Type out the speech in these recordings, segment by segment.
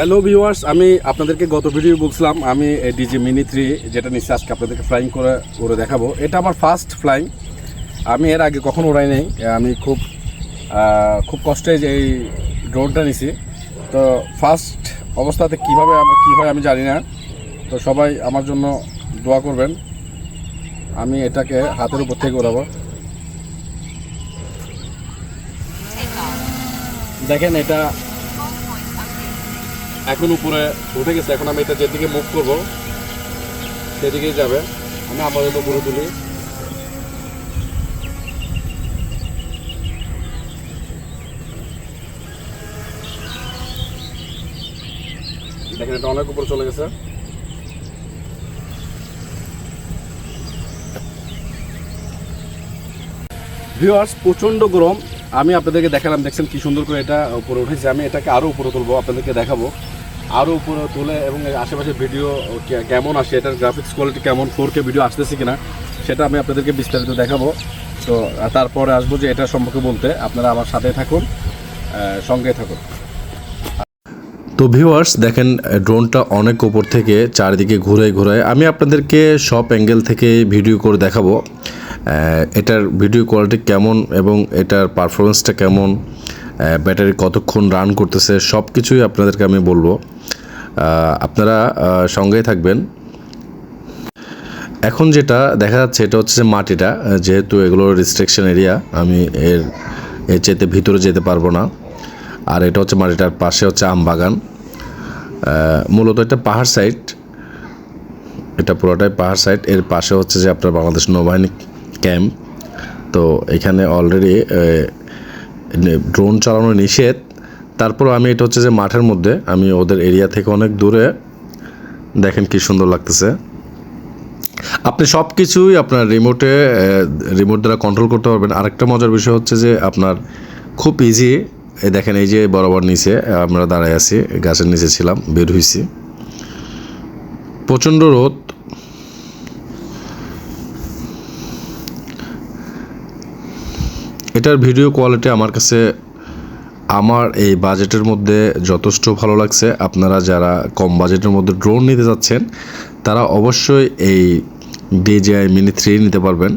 Hello viewers আমি আপনাদেরকে গত ভিডিও বলছিলাম, আমি ডিজি মিনি থ্রি যেটা নিচে আজকে আপনাদেরকে ফ্লাইং করে উড়ে দেখাবো। এটা আমার ফার্স্ট ফ্লাইং আমি এর আগে কখনো উড়াই নাই। আমি খুব খুব কষ্টে যে এই ড্রোনটা নিছি। তো ফার্স্ট অবস্থাতে কীভাবে আমার, কী হয় আমি জানি না। তো সবাই আমার জন্য দোয়া করবেন। আমি এটাকে হাতের উপর থেকে উড়াবো। দেখেন এটা এখন উপরে উঠে গেছে, এখন আমি এটা যেদিকে মুভ করব, সেদিকেই যাবে। আমি আপাতত উপরে তুলি। দেখেন, এটা অনেক উপরে চলে গেছে। ভিউয়ার্স প্রচণ্ড গরম। আমি আপনাদেরকে দেখালাম, দেখছেন কি সুন্দর করে এটা উপরে উঠেছে। আমি এটাকে আরও উপরে তুলবো, আপনাদেরকে দেখাবো। আরও উপরে তুলে এবং আশেপাশে ভিডিও কেমন আসে, এটার গ্রাফিক্স কোয়ালিটি কেমন ফোর কে ভিডিও আসতেছে কিনা, সেটা আমি আপনাদেরকে বিস্তারিত দেখাবো। তো তারপরে আসব যে এটা সম্পর্কে বলতে। আপনারা আমার সাথে থাকুন সঙ্গে থাকুন। তো ভিউয়ার্স দেখেন, ড্রোনটা অনেক উপর থেকে চারিদিকে ঘুরে ঘুরায়। আমি আপনাদেরকে সব অ্যাঙ্গেল থেকে ভিডিও করে দেখাবো। এটার ভিডিও কোয়ালিটি কেমন এবং এটার পারফরমেন্সটা কেমন ব্যাটারি কতক্ষণ রান করতেছে সব কিছুই আপনাদেরকে আমি বলব। আপনারা সঙ্গেই থাকবেন। এখন যেটা দেখা যাচ্ছে এটা হচ্ছে মাটিটা যেহেতু এগুলো রেস্ট্রিকশন এরিয়া আমি এর এর চেতে ভিতরে যেতে পারব না। আর এটা হচ্ছে মাটিটার পাশে হচ্ছে আম বাগান। মূলত এটা পাহাড় সাইড এটা পুরোটাই পাহাড় সাইড এর পাশে হচ্ছে যে আপনার বাংলাদেশ নৌবাহিনী ক্যাম্প তো এখানে অলরেডি ড্রোন চালানো নিষেধ। তারপর আমি এটা হচ্ছে যে মাঠের মধ্যে, আমি ওদের এরিয়া থেকে অনেক দূরে। দেখেন কি সুন্দর লাগতেছে। আপনি সব কিছুই আপনার রিমোটে রিমোট দ্বারা কন্ট্রোল করতে পারবেন। আরেকটা মজার বিষয় হচ্ছে যে আপনার খুব ইজি দেখেন এই যে বরাবর নিচে, আমরা দাঁড়ায় আছি, গাছের নিচে ছিলাম, বের হয়েছি প্রচণ্ড রোদ। এটার ভিডিও কোয়ালিটি আমার কাছে আমার এই বাজেটের মধ্যে যথেষ্ট ভালো লাগছে। আপনারা যারা কম বাজেটের মধ্যে ড্রোন নিতে যাচ্ছেন, তারা অবশ্যই এই ডিজিআই মিনি থ্রি নিতে পারবেন।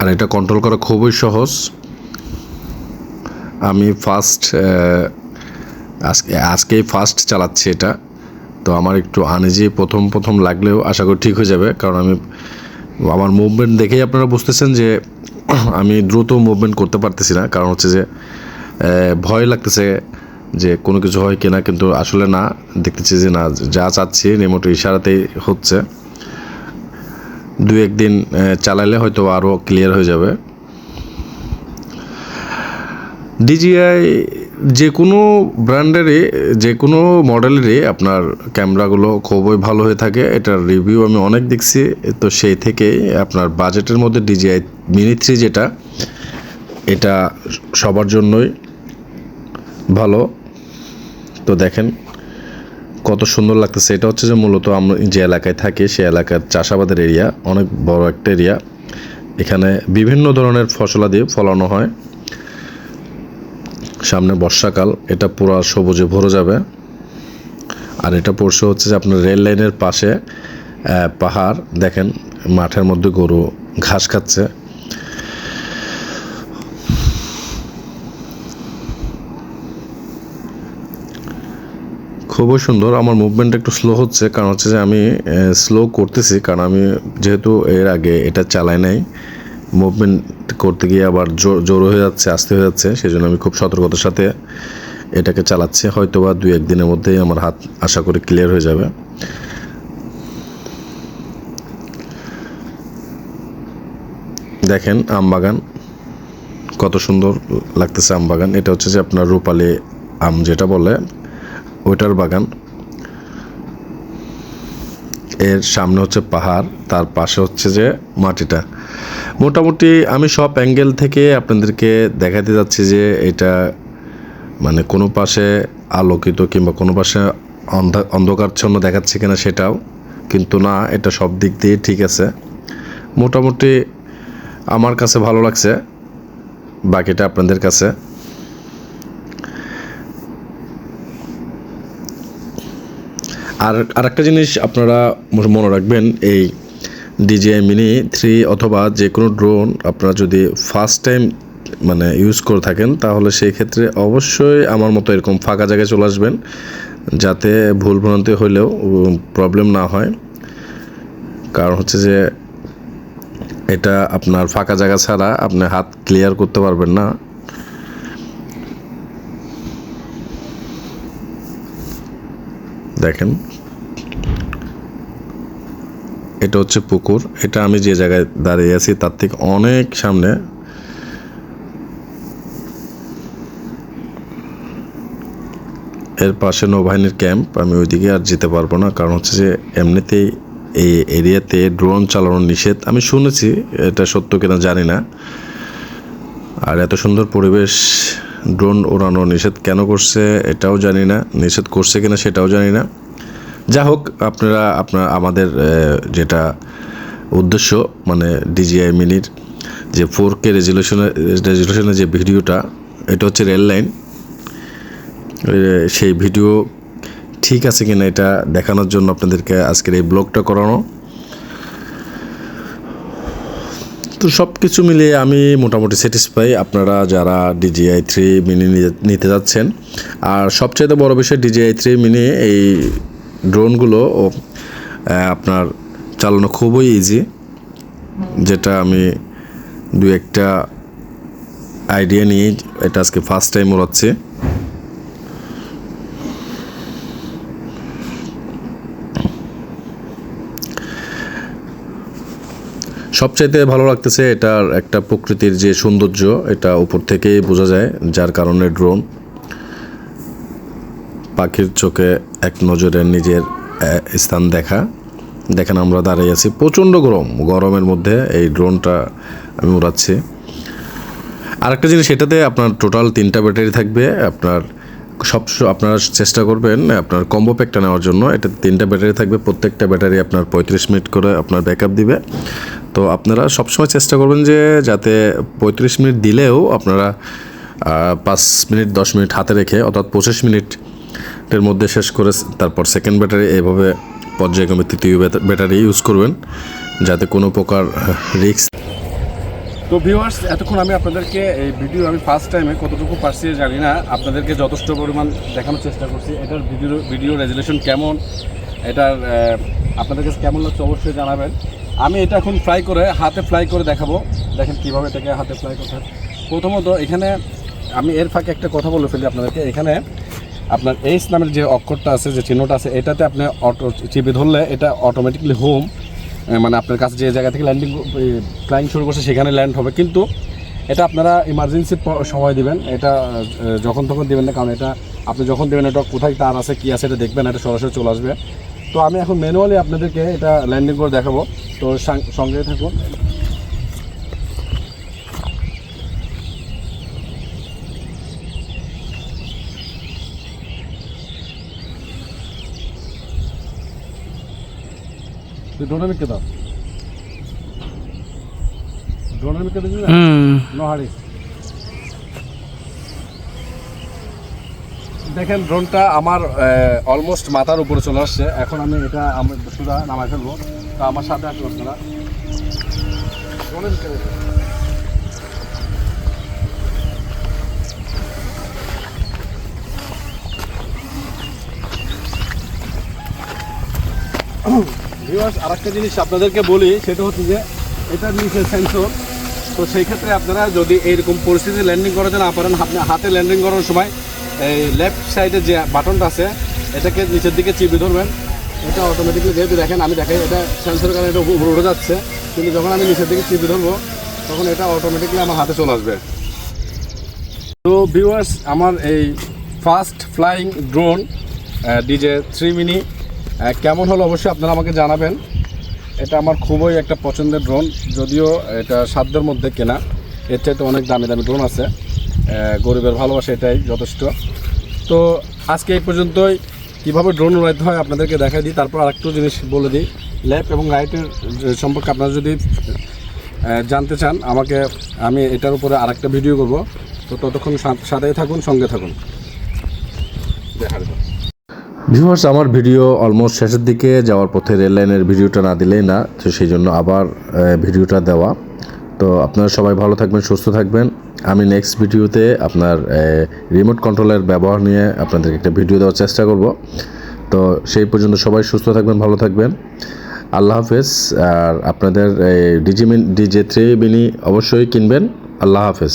আর এটা কন্ট্রোল করা খুবই সহজ। আমি ফার্স্ট আজকে, আজকেই ফার্স্ট চালাচ্ছি এটা। তো আমার একটু আনিজি প্রথম প্রথম লাগলেও আশা করি ঠিক হয়ে যাবে। কারণ আমি, আমার মুভমেন্ট দেখেই আপনারা বুঝতেছেন যে আমি দ্রুত মুভমেন্ট করতে পারতেছি না। কারণ হচ্ছে যে ভয় লাগতেছে যে কোনো কিছু হয় কিনা, কিন্তু আসলে না। দেখতেছি যে না, যা চাচ্ছি রিমোট ইশারাতেই হচ্ছে। দু একদিন চালাইলে হয়তো আরও ক্লিয়ার হয়ে যাবে। ডিজিআই যে কোনো ব্র্যান্ডেরই, যে কোনো মডেলেরই আপনার ক্যামেরাগুলো খুবই ভালো হয়ে থাকে। এটার রিভিউ আমি অনেক দেখছি। তো সেই থেকেই আপনার বাজেটের মধ্যে ডিজিআই মিনি থ্রি যেটা, এটা সবার জন্যই ভালো। তো দেখেন কত সুন্দর লাগতেছে। এটা হচ্ছে যে মূলত আমরা যে এলাকায় থাকি সেই এলাকার চাষাবাদের এরিয়া অনেক বড় একটা এরিয়া এখানে বিভিন্ন ধরনের ফসলাদি ফলানো হয়। সামনে বর্ষাকাল, এটা পুরো সবুজে ভরে যাবে। আর এটা পড়ছে হচ্ছে যে আপনার রেল লাইনের পাশে পাহাড়, দেখেন, মাঠের মধ্যে গরু ঘাস খাচ্ছে। খুবই সুন্দর, আমার মুভমেন্ট একটু স্লো হচ্ছে, কারণ হচ্ছে যে আমি স্লো করতেছি, কারণ আমি যেহেতু এর আগে এটা চালাই নাই। মুভমেন্ট করতে গিয়ে আবার জোর হয়ে যাচ্ছে, আস্তে হয়ে যাচ্ছে সেই জন্য আমি খুব সতর্কতার সাথে এটাকে চালাচ্ছি। হয়তো বা দুই একদিনের মধ্যেই আমার হাত আশা করি ক্লিয়ার হয়ে যাবে। দেখেন, আম বাগান, কত সুন্দর লাগতেছে আম বাগান। এটা হচ্ছে যে আপনার রূপালি আম যেটা বলে, ওইটার বাগান। এর সামনে হচ্ছে পাহাড়, তার পাশে হচ্ছে যে মাটিটা। মোটামুটি আমি সব অ্যাঙ্গেল থেকে আপনাদেরকে দেখাতে যাচ্ছি যে এটা মানে কোনো পাশে আলোকিত কিংবা কোনো পাশে অন্ধা, অন্ধকারচ্ছন্ন দেখাচ্ছে কিনা সেটাও কিন্তু না, এটা সব দিক দিয়ে ঠিক আছে। মোটামুটি আমার কাছে ভালো লাগছে, বাকিটা আপনাদের কাছে। আর আরেকটা জিনিস আপনারা মনে রাখবেন, এই ডিজিআই মিনি থ্রি অথবা যে কোনো ড্রোন আপনারা যদি ফার্স্ট টাইম মানে ইউজ করে থাকেন, তাহলে সেই ক্ষেত্রে অবশ্যই আমার মতো এরকম ফাঁকা জায়গায় চলে আসবেন, যাতে ভুল ভ্রান্তি হলেও প্রবলেম না হয়। কারণ হচ্ছে যে এটা আপনার ফাঁকা জায়গা ছাড়া আপনি হাত ক্লিয়ার করতে পারবেন না। দেখেন। এটা হচ্ছে পুকুর। এটা আমি যে জায়গায় দাঁড়িয়ে আছি, তার থেকে অনেক সামনে। এর পাশে নৌবাহিনীর ক্যাম্প, আমি ওইদিকে আর যেতে পারব না। কারণ হচ্ছে যে এমনিতেই এই এরিয়াতে ড্রোন চালানো নিষেধ। আমি শুনেছি, এটা সত্য কিনা জানি না। আর এত সুন্দর পরিবেশ ড্রোন ওড়ানো নিষেধ কেন করছে এটাও জানি না, নিষেধ করছে কিনা সেটাও জানি না। যা হোক, আপনারা, আপনার, আমাদের যেটা উদ্দেশ্য মানে ডিজিআই মিনির যে ফোর কে রেজুলেশনের রেজুলেশনের যে ভিডিওটা, এটা হচ্ছে রেল লাইন সেই ভিডিও ঠিক আছে কিনা এটা দেখানোর জন্য আপনাদেরকে আজকের এই ব্লগটা করানো। তো সব কিছু মিলিয়ে আমি মোটামুটি স্যাটিসফাই আপনারা যারা ডিজিআই থ্রি মিনি নিতে যাচ্ছেন। আর সবচাইতে বড় বিষয় ডিজিআই থ্রি মিনি এই ড্রোনগুলো আপনার চালানো খুবই ইজি যেটা আমি দু একটা আইডিয়া নিয়ে এটা আজকে ফার্স্ট টাইম ওড়াচ্ছি। সবচাইতে ভালো লাগতেছে এটার একটা প্রকৃতির যে সৌন্দর্য, এটা উপর থেকেই বোঝা যায়, যার কারণে ড্রোন পাখির চোখে এক নজরে নিজের স্থান দেখা। দেখেন আমরা দাঁড়িয়ে আছি প্রচণ্ড গরম, গরমের মধ্যে এই ড্রোনটা আমি উড়াচ্ছি। আরেকটা জিনিস, এটাতে আপনার টোটাল তিনটা ব্যাটারি থাকবে, আপনার সব আপনারা চেষ্টা করবেন আপনার কম্বো প্যাকটা নেওয়ার জন্য। এটা তিনটা ব্যাটারি থাকবে, প্রত্যেকটা ব্যাটারি আপনার পঁয়ত্রিশ মিনিট করে আপনার ব্যাকআপ দিবে। তো আপনারা সবসময় চেষ্টা করবেন যে যাতে পঁয়ত্রিশ মিনিট দিলেও আপনারা পাঁচ মিনিট, দশ মিনিট হাতে রেখে, অর্থাৎ পঁচিশ মিনিটের মধ্যে শেষ করে তারপর সেকেন্ড ব্যাটারি এইভাবে পর্যায়ক্রমে তৃতীয় ব্যাটারি ইউজ করবেন, যাতে কোনো প্রকার রিস্ক তো ভিউয়ার্স এতক্ষণ আমি আপনাদেরকে এই ভিডিও আমি ফার্স্ট টাইমে কতটুকু পারছি জানি না। আপনাদেরকে যথেষ্ট পরিমাণ দেখানোর চেষ্টা করছি। এটার ভিডিও ভিডিও রেজুলেশন কেমন? এটার আপনাদের কাছে কেমন লাগছে অবশ্যই জানাবেন। আমি এটা এখন ফ্রাই করে, হাতে ফ্রাই করে দেখাবো। দেখেন কীভাবে এটাকে হাতে ফ্রাই করতে। প্রথমত এখানে আমি এর ফাঁকে একটা কথা বলে ফেলি আপনাদেরকে। এখানে আপনার এইচ নামের যে অক্ষরটা আছে, যে চিহ্নটা আছে, এটাতে আপনি অটো চিপে ধরলে এটা অটোমেটিকলি হোম মানে আপনার কাছে যে জায়গা থেকে ল্যান্ডিং ফ্লাইং শুরু করছে, সেখানে ল্যান্ড হবে। কিন্তু এটা আপনারা ইমার্জেন্সি সময় দিবেন। এটা যখন তখন দিবেন না, কারণ এটা আপনি যখন দেবেন, এটা কোথায় তার আছে, কি আছে, এটা দেখবেন, এটা সরাসরি চলে আসবে। তো আমি এখন ম্যানুয়ালি আপনাদেরকে এটা ল্যান্ডিং করে দেখাবো। তো সঙ্গে থাকুন। ড্রোনের মিটকে দাও। ড্রোনের মিটকে দিবি না নোহারি দেখেন ড্রোনটা আমার অলমোস্ট মাথার উপরে চলে আসছে। এখন আমি এটা, আমি সুদা নামাই ফেলব। তো আমার সাথে আসুন আপনারা। ভিউয়ার্স আরেকটা জিনিস আপনাদেরকে বলি, সেটা হচ্ছে যে, এটা নিচে সেন্সর তো সেই ক্ষেত্রে আপনারা যদি এইরকম পরিস্থিতি ল্যান্ডিং করাতে না পারেন, আপনি হাতে ল্যান্ডিং করার সময় এই লেফট সাইডে যে বাটনটা আছে, এটাকে নিচের দিকে চিপে ধরবেন। এটা অটোমেটিকলি যেহেতু দেখেন, আমি দেখাই, এটা সেন্সরের কারণে এটা উপরে উঠে যাচ্ছে। কিন্তু যখন আমি নিচের দিকে চিপে ধরবো, তখন এটা অটোমেটিকলি আমার হাতে চলে আসবে। তো ভিউয়ার্স আমার এই first flying drone DJ three mini কেমন হলো অবশ্যই আপনারা আমাকে জানাবেন। এটা আমার খুবই একটা পছন্দের ড্রোন যদিও এটা সাধ্যের মধ্যে কেনা। এর চাইতে অনেক দামি দামি ড্রোন আছে। গরিবের ভালোবাসা এটাই যথেষ্ট। তো আজকে এই পর্যন্তই। কীভাবে ড্রোন উড়াইতে হয় আপনাদেরকে দেখাই দিই। তারপর আরেকটু জিনিস বলে দিই। লেফট এবং রাইটের সম্পর্কে আপনারা যদি জানতে চান, আমাকে, আমি এটার উপরে আরেকটা ভিডিও করব। তো ততক্ষণ সাথেই থাকুন, সঙ্গে থাকুন। দেখার ভিউয়ার্স আমার ভিডিও অলমোস্ট শেষের দিকে যাওয়ার পথে রেল লাইনের ভিডিওটা না দিলেই না, তো সেই জন্য আবার ভিডিওটা দেওয়া। তো আপনারা সবাই ভালো থাকবেন, সুস্থ থাকবেন। আমি নেক্সট ভিডিওতে আপনার রিমোট কন্ট্রোলের ব্যবহার নিয়ে আপনাদেরকে একটা ভিডিও দেওয়ার চেষ্টা করব। তো সেই পর্যন্ত সবাই সুস্থ থাকবেন, ভালো থাকবেন। আল্লাহ হাফেজ। আর আপনাদের ডিজি ডিজে থ্রি মিনি অবশ্যই কিনবেন। আল্লাহ হাফেজ।